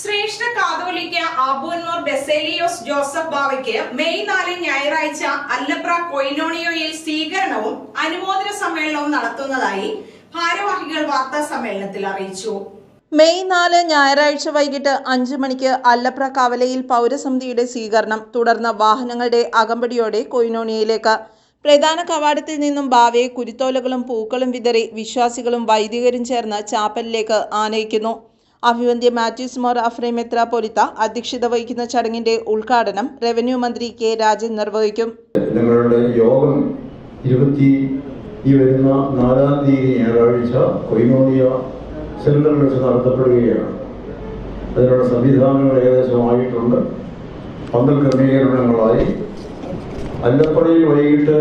ശ്രേഷ്ഠ കാതോലിക്ക ആബൂൻമോർ ബെസേലിയോസ് ജോസഫ് ബാവയ്ക്ക് മെയ് നാല് ഞായറാഴ്ച അല്ലപ്ര കൊയിനോണിയോയിൽ സ്വീകരണവും അനുമോദന സമ്മേളനവും നടത്തുന്നതായി ഭാരവാഹികൾ വാർത്താ സമ്മേളനത്തിൽ അറിയിച്ചു. മെയ് നാല് ഞായറാഴ്ച വൈകിട്ട് അഞ്ച് മണിക്ക് അല്ലപ്ര കവലയിൽ പൗരസമിതിയുടെ സ്വീകരണം തുടർന്ന് വാഹനങ്ങളുടെ അകമ്പടിയോടെ കൊയിനോണിയയിലേക്ക്. പ്രധാന കവാടത്തിൽ നിന്നും ബാവയെ കുരുത്തോലകളും പൂക്കളും വിതറി വിശ്വാസികളും വൈദികരും ചേർന്ന് ചാപ്പലിലേക്ക് ആനയിക്കുന്നു. അഭിവന്ദ്യ മാത്യൂസ് മോർ അഫ്രേ മെത്രാപ്പൊലിത്ത അധ്യക്ഷത വഹിക്കുന്ന ചടങ്ങിന്റെ ഉദ്ഘാടനം റവന്യൂ മന്ത്രി കെ രാജൻ നിർവഹിക്കും. നിങ്ങളുടെ യോഗം ഇരുപത്തി ഈ വരുന്ന നാലാം തീയതി ഞായറാഴ്ച കൊയ്മോണിയ സെന്ററിൽ വെച്ച് നടത്തപ്പെടുകയാണ്. അതിനുള്ള സംവിധാനങ്ങൾ ഏകദേശമായിട്ടുണ്ട്. പന്തൽ ക്രമീകരണങ്ങളായി. അല്ലപ്പുഴയിൽ വൈകിട്ട്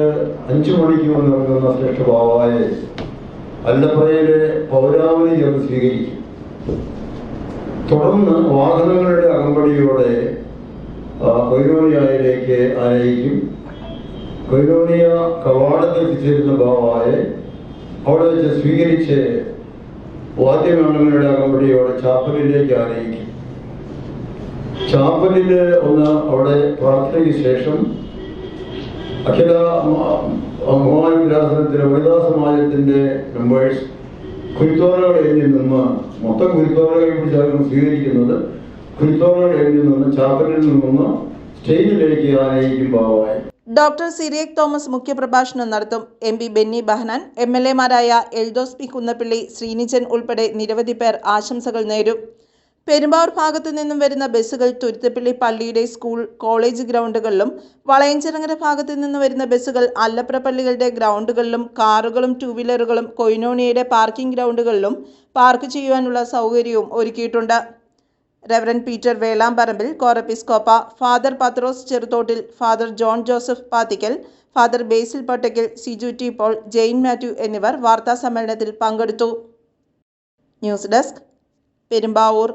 അഞ്ചു മണിക്ക് വന്നിറങ്ങുന്ന ബാബായെ അല്ലപ്പുഴയിലെ പൗരാവലി ചേർന്ന് സ്വീകരിക്കും. തുടർന്ന് വാഹനങ്ങളുടെ അകമ്പടിയോടെ കൊയിലോണിയയിലേക്ക് ആനയിക്കും. കൊയിലോണിയ കവാടത്തിൽ എത്തിച്ചേരുന്ന ഭാവായെ അവിടെ വെച്ച് സ്വീകരിച്ച് വാദ്യമേളങ്ങളുടെ അകമ്പടിയോടെ ചാപ്പലിലേക്ക് ആനയിക്കും. ചാപ്പലിൽ ഒന്ന് അവിടെ പ്രാർത്ഥനയ്ക്ക് ശേഷം അഖില മൂവായുദ്രാസനത്തിലെ വനിതാ സമാജത്തിന്റെ മെമ്പേഴ്സ് കുരുത്തോറകൾ എഴുതി നിന്ന് മൊത്തം കുരുത്തോറകളെ പിടിച്ചാണ് സ്വീകരിക്കുന്നത് കുരുത്തോറകൾ എഴുതി നിന്ന് ചാപ്പലിൽ നിന്ന് സ്റ്റേജിലേക്ക് ആനയിക്കും ഭാവമായി ഡോക്ടർ സിറിയക് തോമസ് മുഖ്യപ്രഭാഷണം നടത്തും M P Benny Behanan M L എമാരായ Eldhose P Kunnappilly Sreenijan ഉൾപ്പെടെ നിരവധി പേർ ആശംസകൾ നേരും. പെരുമ്പാവൂർ ഭാഗത്തു നിന്നും വരുന്ന ബസ്സുകൾ തുരുത്തപ്പള്ളി പള്ളിയുടെ സ്കൂൾ കോളേജ് ഗ്രൗണ്ടുകളിലും വളയഞ്ചിറങ്ങര ഭാഗത്തു നിന്ന് വരുന്ന ബസ്സുകൾ അല്ലപ്ര പള്ളികളുടെ ഗ്രൗണ്ടുകളിലും കാറുകളും ടൂ വീലറുകളും കൊയിനോണിയയുടെ പാർക്കിംഗ് ഗ്രൗണ്ടുകളിലും പാർക്ക് ചെയ്യുവാനുള്ള സൗകര്യവും ഒരുക്കിയിട്ടുണ്ട്. Reverend Peter Velamparambil Corepiscopa father Pathrose Cheruthottil father John Joseph Pathikkal father Basil Pottackal Siju T Paul Jain Mathew എന്നിവർ വാർത്താ സമ്മേളനത്തിൽ പങ്കെടുത്തു. News desk Perumbavoor.